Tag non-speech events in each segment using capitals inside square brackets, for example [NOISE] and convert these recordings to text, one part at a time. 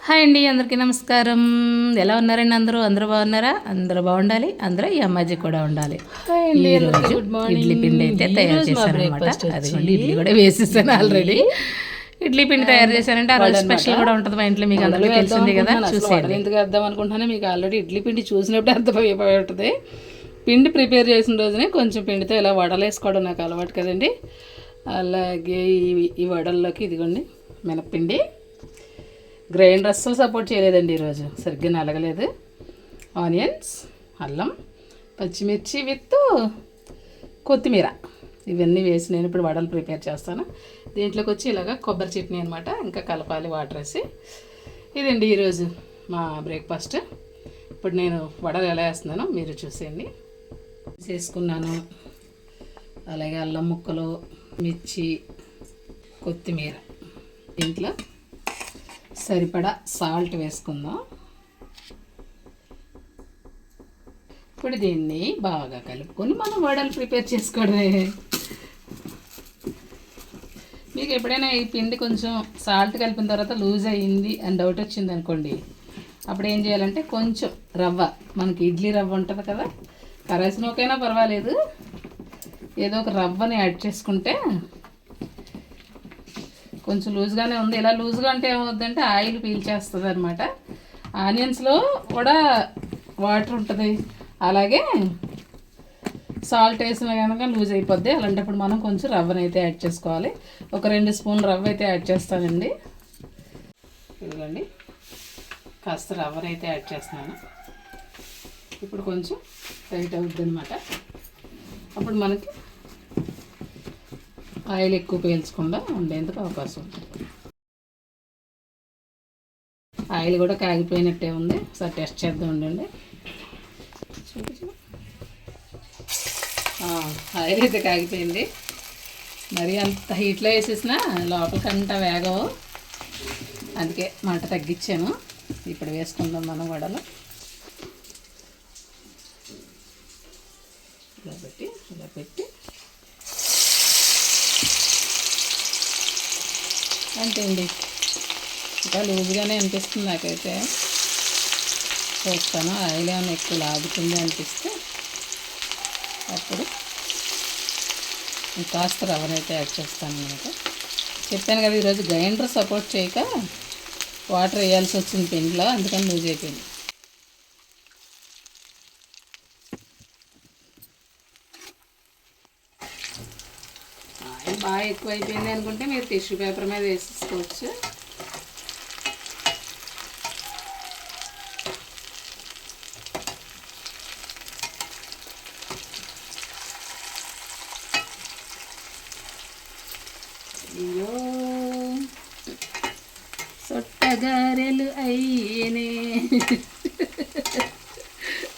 Hi అండి అందరికీ నమస్కారం. ఎలా ఉన్నారండి అందరూ? అందరూ బాగున్నారా? అందరూ బాగుండాలి. అందరూ ఈ అమ్మాజీ కూడా ఉండాలి. ఈ రోజు ఇడ్లీ పిండి అయితే తయారు చేశాను అనమాట అదిగోండి ఇడ్లీ కూడా వేసేసాను ఆల్రెడీ ఇడ్లీ పిండి తయారు చేశానంటే ఆ రోజు స్పెషల్ కూడా ఉంటుంది మా ఇంట్లో మీకు అందరికీ తెలిసింది కదా. చూసేయండి. ఎందుకు వేద్దాం అనుకుంటున్నానే మీకు ఆల్రెడీ ఇడ్లీ పిండి చూసినప్పుడు అర్థమైపోయి ఉంటుంది. పిండి ప్రిపేర్ చేసిన రోజునే కొంచెం పిండితో ఇలా వడలు వేసుకోవడం నాకు అలవాటు కదండి. అలాగే ఈ ఈ వడల్లోకి ఇదిగోండి మినప్పిండి గ్రైండర్ అస్సలు సపోర్ట్ చేయలేదండి ఈరోజు. సరిగ్గా నలగలేదు. ఆనియన్స్ అల్లం పచ్చిమిర్చి విత్ కొత్తిమీర. ఇవన్నీ వేసి నేను ఇప్పుడు వడలు ప్రిపేర్ చేస్తాను. దీంట్లోకి వచ్చి ఇలాగ కొబ్బరి చట్నీ అనమాట ఇంకా కలపాలి వాటర్ వేసి. ఇదండి ఈరోజు మా బ్రేక్ఫాస్ట్ ఇప్పుడు నేను వడలు ఎలా వేస్తున్నానో మీరు చూసేయండి. చేసుకున్నాను అలాగే అల్లం ముక్కలు మిర్చి కొత్తిమీర. దీంట్లో సరిపడా సాల్ట్ వేసుకుందాం. ఇప్పుడు దీన్ని బాగా కలుపుకొని మనం వడలు ప్రిపేర్ చేసుకోవడమే. మీకు ఎప్పుడైనా ఈ పిండి కొంచెం సాల్ట్ కలిపిన తర్వాత లూజ్ అయ్యింది అని డౌట్ వచ్చింది అనుకోండి అప్పుడు ఏం చేయాలంటే కొంచెం రవ్వ మనకి ఇడ్లీ రవ్వ ఉంటుంది కదా కరాసినోకైనా పర్వాలేదు. ఏదో ఒక రవ్వని యాడ్ చేసుకుంటే కొంచెం లూజ్గానే ఉంది. ఇలా లూజ్గా అంటే ఏమవుద్దంటే ఆయిల్ పీల్చేస్తుంది అనమాట ఆనియన్స్లో కూడా వాటర్ ఉంటుంది. అలాగే సాల్ట్ వేసిన కనుక లూజ్ అయిపోద్ది. అలాంటప్పుడు మనం కొంచెం రవ్వని అయితే యాడ్ చేసుకోవాలి. ఒక రెండు స్పూన్ రవ్వ అయితే యాడ్ చేస్తానండి. ఇదిగోండి. కాస్త రవ్వని అయితే యాడ్ చేస్తున్నాను. ఇప్పుడు కొంచెం టైట్ అవుద్ది అనమాట అప్పుడు మనకి ఆయిల్ ఎక్కువ పీల్చకుండా ఉండేందుకు అవకాశం ఉంటుంది. ఆయిల్ కూడా కాగిపోయినట్టే ఉంది. ఒకసారి టెస్ట్ చేద్దాం ఉండండి. ఆయిల్ అయితే కాగిపోయింది. మరి అంత హీట్లో వేసేసిన లోపలికంట వేగవు. అందుకే మంట తగ్గించాను. ఇప్పుడు వేసుకుందాం మనం వడలు. ఇలా పెట్టి ఇలా పెట్టి. అంతే అండి. ఇంకా లూజుగానే అనిపిస్తుంది నాకైతే. చూస్తాను ఆయిల్ ఏమైనా ఎక్కువ లాగుతుంది అనిపిస్తే అప్పుడు కాస్త రవ్వనైతే యాడ్ చేస్తాను అనమాట చెప్పాను కదా ఈరోజు గ్రైండర్ సపోర్ట్ చేయక వాటర్ వేయాల్సి వచ్చింది పిండిలో అందుకని లూజ్ అయిపోయింది ఆయిల్ బాగా ఎక్కువ అయిపోయింది అనుకుంటే మీరు టిష్యూ పేపర్ మీద వేసేసుకోవచ్చు. అయ్యో. సొట్టగారెలు అయ్యేనే.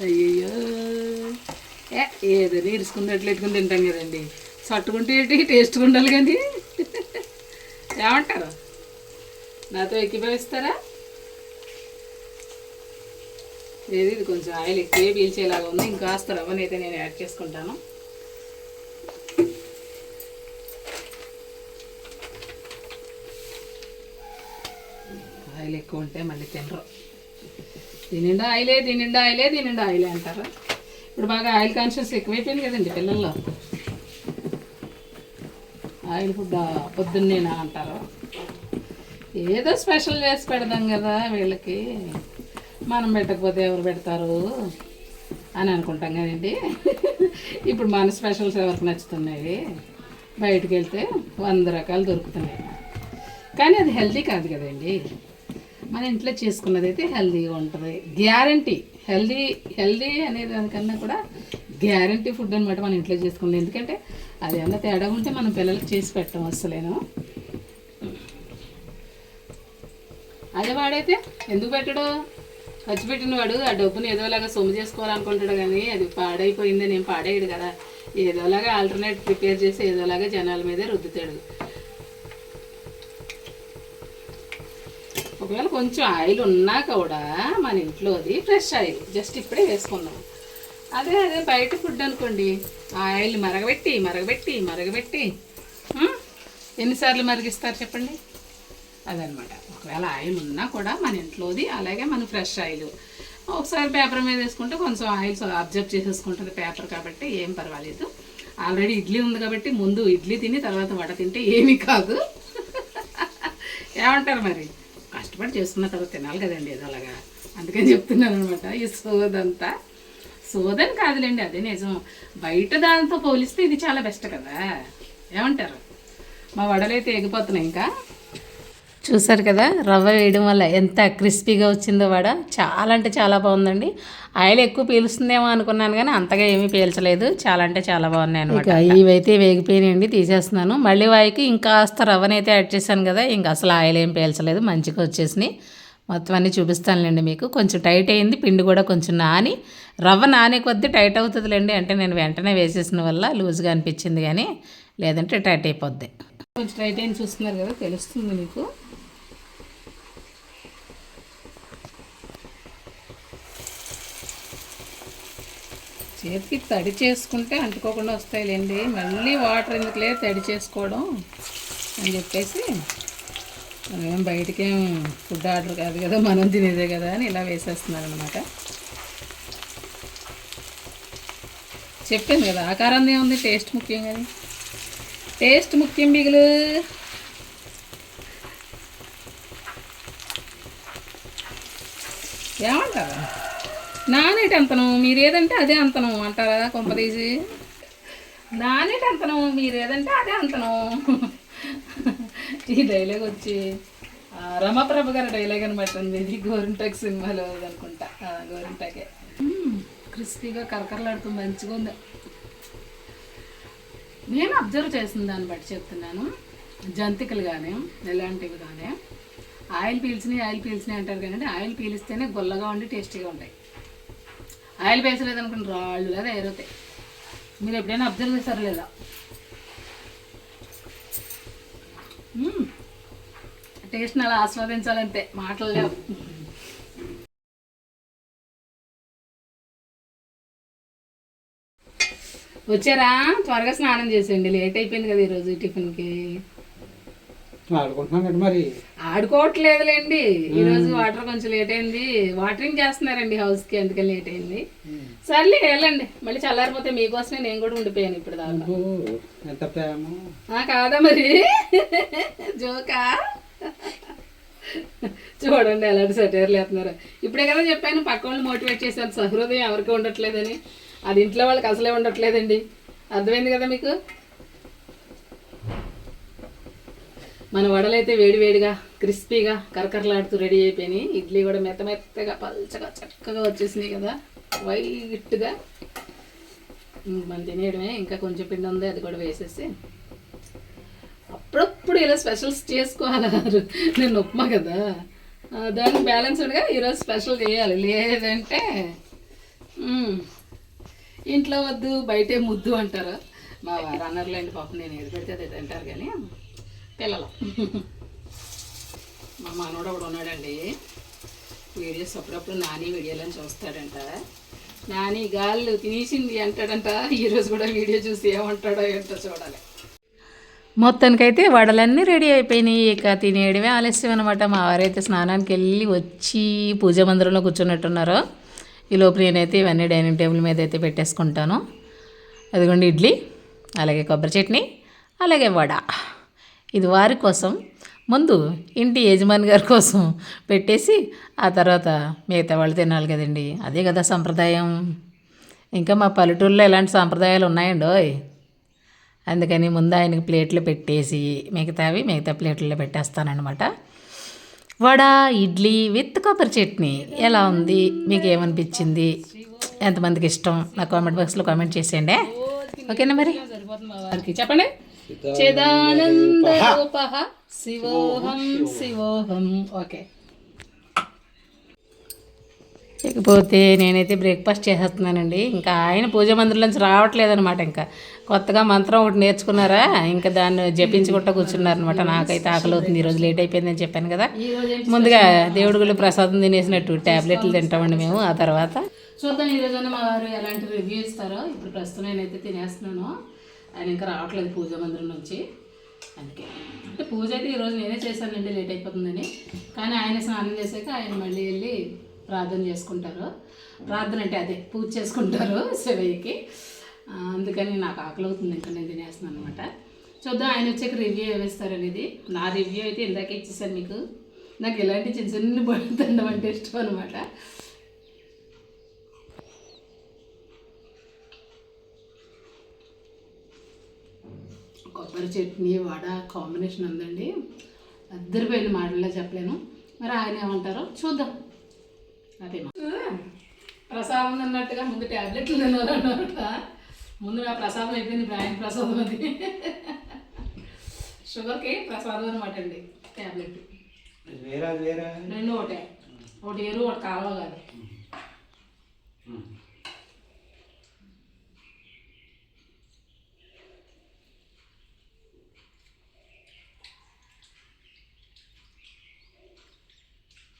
అయ్యయ్యో. ఏ ఏదో నీరుసుకున్నట్లు ఎట్టుకుని తింటాం కదండి. పట్టుకుంటే ఏంటి? టేస్ట్గా ఉండాలి కానీ. ఏమంటారు? నాతో ఎక్కిపోయిస్తారా? ఏది ఇది? కొంచెం ఆయిల్ ఎక్కువే పీల్చేలాగా ఉంది. ఇంకాస్త రవ్వనైతే అయితే నేను యాడ్ చేసుకుంటాను. ఆయిల్ ఎక్కువ ఉంటే మళ్ళీ తినరు. తినిండా ఆయిలే తినిండా ఆయిలే తినిండా ఆయిలే అంటారు. ఇప్పుడు బాగా ఆయిల్ కాన్షియస్ ఎక్కువైపోయింది కదండి పిల్లల్లో. ఆయిల్ ఫుడ్ పొద్దున్నేనా అంటారు. ఏదో స్పెషల్ చేసి పెడదాం కదా వీళ్ళకి. మనం పెట్టకపోతే ఎవరు పెడతారు అని అనుకుంటాం కదండి. ఇప్పుడు మన స్పెషల్స్ ఎవరికి నచ్చుతున్నాయి? బయటకు వెళ్తే వంద రకాలు దొరుకుతున్నాయి. కానీ అది హెల్దీ కాదు కదండి. మన ఇంట్లో చేసుకున్నది అయితే హెల్దీగా ఉంటుంది. గ్యారంటీ. హెల్దీ హెల్దీ అనే దానికన్నా కూడా గ్యారంటీ ఫుడ్ అనమాట మన ఇంట్లో చేసుకున్నది. ఎందుకంటే అది ఏమన్నా తేడా ఉంటే మనం పిల్లలకి చేసి పెట్టడం అసలేను అదే వాడైతే ఎందుకు పెట్టడు? ఖర్చు పెట్టిన వాడు ఆ డబ్బుని ఏదోలాగా సొమ్ము చేసుకోవాలనుకుంటాడు కానీ అది పాడైపోయిందని నేను పాడేయడు కదా. ఏదోలాగా ఆల్టర్నేట్ ప్రిపేర్ చేసి ఏదోలాగా జనాల మీదే రుద్దుతాడు. ఒకవేళ కొంచెం ఆయిల్ ఉన్నా కూడా మన ఇంట్లో అది ఫ్రెష్ ఆయిల్. జస్ట్ ఇప్పుడే వేసుకున్నాం అదే అదే బయట ఫుడ్ అనుకోండి. ఆ ఆయిల్ మరగబెట్టి మరగబెట్టి మరగబెట్టి. ఎన్నిసార్లు మరిగిస్తారు చెప్పండి? అదనమాట. ఒకవేళ ఆయిల్ ఉన్నా కూడా మన ఇంట్లోది అలాగే మన ఫ్రెష్ ఆయిల్. ఒకసారి పేపర్ మీద వేసుకుంటే కొంచెం ఆయిల్ అబ్జర్వ్ చేసేసుకుంటుంది పేపర్ కాబట్టి ఏం పర్వాలేదు. ఆల్రెడీ ఇడ్లీ ఉంది కాబట్టి ముందు ఇడ్లీ తిని తర్వాత వడ తింటే ఏమీ కాదు. [LAUGHS] ఏమంటారు మరి? కష్టపడి చేసుకున్న తర్వాత తినాలి కదండి ఏదో అలాగా అందుకని చెప్తున్నాను అనమాట ఈ సోదంతా. సోదని కాదులేండి అదే నిజం. బయట దానితో పోలిస్తే ఇది చాలా బెస్ట్ కదా. ఏమంటారు? మా వడలైతే ఎగిపోతున్నాయి ఇంకా. చూసారు కదా రవ్వ వేయడం వల్ల ఎంత క్రిస్పీగా వచ్చిందో వడ. చాలా అంటే చాలా బాగుందండి. ఆయిల్ ఎక్కువ పీలుస్తుందేమో అనుకున్నాను కానీ అంతగా ఏమీ పీల్చలేదు. చాలా అంటే చాలా బాగున్నాయి అనమాట ఇవైతే వేగిపోయినాయండి తీసేస్తున్నాను. మళ్ళీ వాయికి ఇంకాస్త రవ్వనైతే యాడ్ చేశాను కదా ఇంకా అసలు ఆయిల్ ఏం పీల్చలేదు మంచిగా వచ్చేసినాయి. మొత్తం అన్నీ చూపిస్తానులేండి మీకు. కొంచెం టైట్ అయింది పిండి కూడా కొంచెం నాని. రవ్వ నానే కొద్దీ టైట్ అవుతుందిలేండి. అంటే నేను వెంటనే వేసేసిన వల్ల లూజ్గా అనిపించింది కానీ లేదంటే టైట్ అయిపోద్ది. కొంచెం టైట్ అయింది చూస్తున్నారు కదా తెలుస్తుంది మీకు. చేతికి తడి చేసుకుంటే అంటుకోకుండా వస్తాయిలేండి. మళ్ళీ వాటర్ ఎందుకులే తడి చేసుకోవడం అని చెప్పేసి మనమేం బయటకేం ఫుడ్ ఆర్డర్ కాదు కదా మనం తినేదే కదా అని ఇలా వేసేస్తున్నారు అనమాట చెప్పాను కదా ఆకారం ఏముంది? టేస్ట్ ముఖ్యం కానీ టేస్ట్ ముఖ్యం బిగులు. ఏమంటారు నానేటి అంతనం మీరు ఏదంటే అదే అంతనం అంటారా కొంపదీసి? నానేటి అంతనం మీరు ఏదంటే అదే అంతనం. ఈ డైలాగ్ వచ్చి రమాప్రభ గారి డైలాగ్ అనమాట ఉంది ఇది గోరింటాక్ సినిమాలో అనుకుంటా. గోరింటాకే. క్రిస్పీగా కరకరలాడుతూ మంచిగా ఉంది. నేను అబ్జర్వ్ చేసిన దాన్ని బట్టి చెప్తున్నాను. జంతికలు కానీ ఇలాంటివి కానీ ఆయిల్ పీల్చినాయి ఆయిల్ పీల్చినాయి అంటారు కానీ ఆయిల్ పీలిస్తేనే గొల్లగా ఉండి టేస్టీగా ఉంటాయి. ఆయిల్ పీల్చలేదు అనుకుని రాళ్ళు లేదా ఎరుతాయి మీరు ఎప్పుడైనా అబ్జర్వ్ చేస్తారు లేదా మ్మ్. టేస్ట్ని అలా ఆస్వాదించాలంతే. మాటలు లేవు. వచ్చారా? త్వరగా స్నానం చేసేయండి. లేట్ అయిపోయింది కదా ఈరోజు టిఫిన్కి. ఆడుకుంటున్నానండి మరి. ఆడుకోవట్లేదులేండి. ఈరోజు వాటర్ కొంచెం లేట్ అయింది. వాటరింగ్ చేస్తున్నారండి హౌస్కి అందుకని లేట్ అయింది. సర్లే వెళ్ళండి. మళ్ళీ చల్లారిపోతే మీకోసమే నేను కూడా ఉండిపోయాను ఇప్పుడు దాకా కాదా మరి? జోకా? చూడండి ఎలాంటి సెటైర్లు వేస్తున్నారు ఇప్పుడే కదా చెప్పాను పక్క వాళ్ళు మోటివేట్ చేశాను సహృదయం ఎవరికి ఉండట్లేదని. అది ఇంట్లో వాళ్ళకి అసలే ఉండట్లేదండి. అర్థమైంది కదా మీకు? మన వడలైతే వేడి వేడిగా క్రిస్పీగా కరకరలాడుతూ రెడీ అయిపోయినాయి. ఇడ్లీ కూడా మెత్త మెత్తగా పల్చగా చక్కగా వచ్చేసినాయి కదా. వైట్గా మనం తినేయడమే. ఇంకా కొంచెం పిండి ఉంది అది కూడా వేసేసి. ఎప్పుడు ఇలా స్పెషల్స్ చేసుకోవాలి నేను ఉప్మా కదా. దాన్ని దానికి బ్యాలెన్స్డ్గా ఈరోజు స్పెషల్ చేయాలి. లేదంటే ఇంట్లో వద్దు బయటే ముద్దు అంటారు. మా రన్నర్లేండి పాపం నేను ఏది పెడితే అది తింటారు కానీ పిల్లలు. మా మనోడు ఒకడు ఉన్నాడండి. వీడియోస్ అప్పుడప్పుడు నాని వీడియోలని చూస్తాడంట. నాని గాళ్ళు తినేసింది అంటాడంట. ఈరోజు కూడా వీడియో చూసి ఏమంటాడో ఏంటో చూడాలి. మొత్తానికైతే వడలన్నీ రెడీ అయిపోయినాయి. ఇక తినేయడమే ఆలస్యం అనమాట మా వారైతే స్నానానికి వెళ్ళి వచ్చి పూజ మందిరంలో కూర్చున్నట్టున్నారో. ఈ లోపల నేనైతే ఇవన్నీ డైనింగ్ టేబుల్ మీద అయితే పెట్టేసుకుంటాను. అదిగోండి ఇడ్లీ అలాగే కొబ్బరి చట్నీ అలాగే వడ. ఇది వారి కోసం. ముందు ఇంటి యజమాని గారి కోసం పెట్టేసి ఆ తర్వాత మిగతా వాళ్ళు తినాలి కదండి. అదే కదా సంప్రదాయం. ఇంకా మా పల్లెటూరులో ఎలాంటి సాంప్రదాయాలు ఉన్నాయండి ఓయ్ అందుకని ముందు ఆయనకి ప్లేట్లు పెట్టేసి మిగతావి మిగతా ప్లేట్లలో పెట్టేస్తానన్నమాట. వడ ఇడ్లీ విత్ కొబ్బరి చట్నీ. ఎలా ఉంది? మీకు ఏమనిపించింది ఎంతమందికి ఇష్టం? నా కామెంట్ బాక్స్లో కామెంట్ చేసేయండి. ఓకేనా మరి? చెప్పండి. చిదానంద శివోహం శివోహం. ఓకే. ఇకపోతే నేనైతే బ్రేక్ఫాస్ట్ చేసేస్తున్నానండి. ఇంకా ఆయన పూజ మందిరం నుంచి రావట్లేదనమాట ఇంకా. కొత్తగా మంత్రం ఒకటి నేర్చుకున్నారా? ఇంకా దాన్ని జపించుకుంటూ కూర్చున్నారనమాట నాకైతే ఆకలి అవుతుంది. ఈరోజు లేట్ అయిపోయిందని చెప్పాను కదా. ముందుగా దేవుడి గుళ్ళు ప్రసాదం తినేసినట్టు ట్యాబ్లెట్లు తింటామండి మేము. ఆ తర్వాత చూద్దాం ఈ రోజున మా వారు ఎలాంటి రివ్యూ ఇస్తారో. ఇప్పుడు ప్రస్తుతం నేనైతే తినేస్తున్నాను. ఆయన ఇంకా రావట్లేదు పూజ మందిరం నుంచి. అందుకే. అంటే పూజ అయితే ఈరోజు నేనే చేశానండి. లేట్ అయిపోతుందని. కానీ ఆయన స్నానం చేశాక ఆయన మళ్ళీ వెళ్ళి ప్రార్థన చేసుకుంటారు. ప్రార్థన అంటే అదే పూజ చేసుకుంటారు [LAUGHS] శివయ్యకి. అందుకని నాకు ఆకలి అవుతుంది ఇంకా నేను తినేస్తున్నాను అనమాట చూద్దాం ఆయన వచ్చాక రివ్యూ ఏమిస్తారు అనేది నా రివ్యూ అయితే ఇందాక ఇచ్చేసాను మీకు. నాకు ఇలాంటి చిన్న చిన్న బళ్ళు తినడం అంటే ఇష్టం అనమాట కొబ్బరి చట్నీ వడ కాంబినేషన్ ఉందండి. అద్దరిపోయిన మాటల్లో చెప్పలేను. మరి ఆయన ఏమంటారో చూద్దాం. అదే ప్రసాదం అన్నట్టుగా ముందు ట్యాబ్లెట్లు తినాలన్నమాట. ముందు నా ప్రసాదం అయిపోయింది ఆయన ప్రసాదం అది. షుగర్కి ప్రసాదం అనమాట అండి ట్యాబ్లెట్ వేరా వేరా. రెండు ఒకటే. ఒకటి ఎరు ఒకటి కాలువ కాదు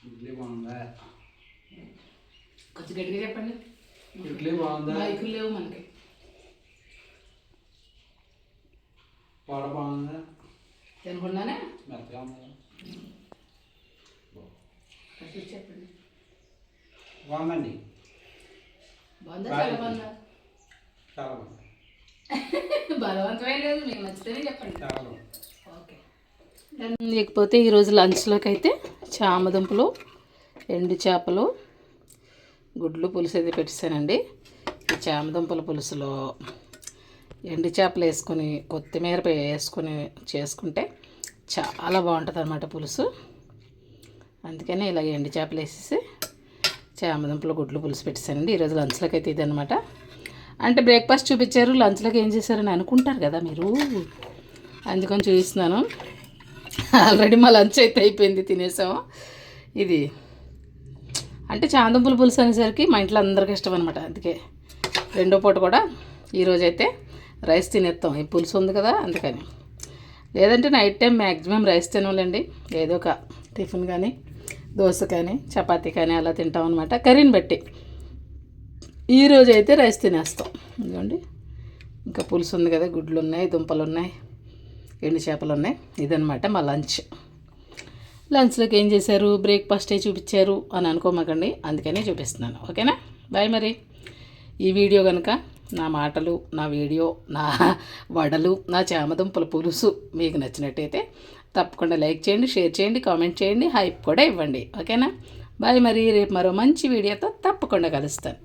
ఇడ్లీ బాగుందా కొంచెం గట్టిగా చెప్పండి. ఇడ్లీ బాగుందా? బైకులు లేవు మనకి. వడ బాగుందా? తినకుండానే? మెత్తగా ఉందా? చెప్పండి. బాగుందండి. బాగుందా? చాలా బాగుందా? చాలా బాగుంది. [LAUGHS] బలవంతమే లేదు మీకు నచ్చితేనే చెప్పండి. చాలా బాగుంది. ఓకే. లేకపోతే ఈరోజు లంచ్లోకి అయితే చామదుంపలు ఎండు చేపలు గుడ్లు పులుసు అది పెట్టేశానండి ఈ చామదుంపల పులుసులో ఎండి చేపలు వేసుకొని కొత్తిమీర వేసుకొని చేసుకుంటే చాలా బాగుంటుంది అనమాట పులుసు. అందుకని ఇలా ఎండి చేపలు వేసేసి చామదుంపలు గుడ్లు పులుసు పెట్టేశానండి ఈరోజు లంచ్లోకి అయితే ఇదనమాట అంటే బ్రేక్ఫాస్ట్ చూపించారు లంచ్లోకి ఏం చేశారని అనుకుంటారు కదా మీరు? అందుకని చూపిస్తున్నాను. ఆల్రెడీ మా లంచ్ అయితే అయిపోయింది తినేసాము. ఇది అంటే చాందంపుల పులుసు అనేసరికి మా ఇంట్లో అందరికీ ఇష్టం అనమాట అందుకే రెండో పూట కూడా ఈరోజైతే రైస్ తినేస్తాం ఈ పులుసు ఉంది కదా అందుకని. లేదంటే నైట్ టైం మ్యాక్సిమం రైస్ తినలేండి ఏదో ఒక టిఫిన్ కానీ దోశ కానీ చపాతీ కానీ అలా తింటాం అనమాట కర్రీని బట్టి ఈరోజు అయితే రైస్ తినేస్తాం. ఇదిగోండి. ఇంకా పులుసు ఉంది కదా గుడ్లు ఉన్నాయి దుంపలు ఉన్నాయి ఎండు చేపలు ఉన్నాయి ఇదనమాట మా లంచ్. లంచ్లోకి ఏం చేశారు? బ్రేక్ఫాస్టే చూపించారు అని అనుకోమాకండి. అందుకనే చూపిస్తున్నాను. ఓకేనా? బాయ్ మరి. ఈ వీడియో కనుక నా మాటలు నా వీడియో నా వడలు నా చామదుంపల పులుసు మీకు నచ్చినట్టయితే తప్పకుండా లైక్ చేయండి షేర్ చేయండి కామెంట్ చేయండి హైప్ కూడా ఇవ్వండి. ఓకేనా? బాయ్ మరి. రేపు మరో మంచి వీడియోతో తప్పకుండా కలుస్తాను.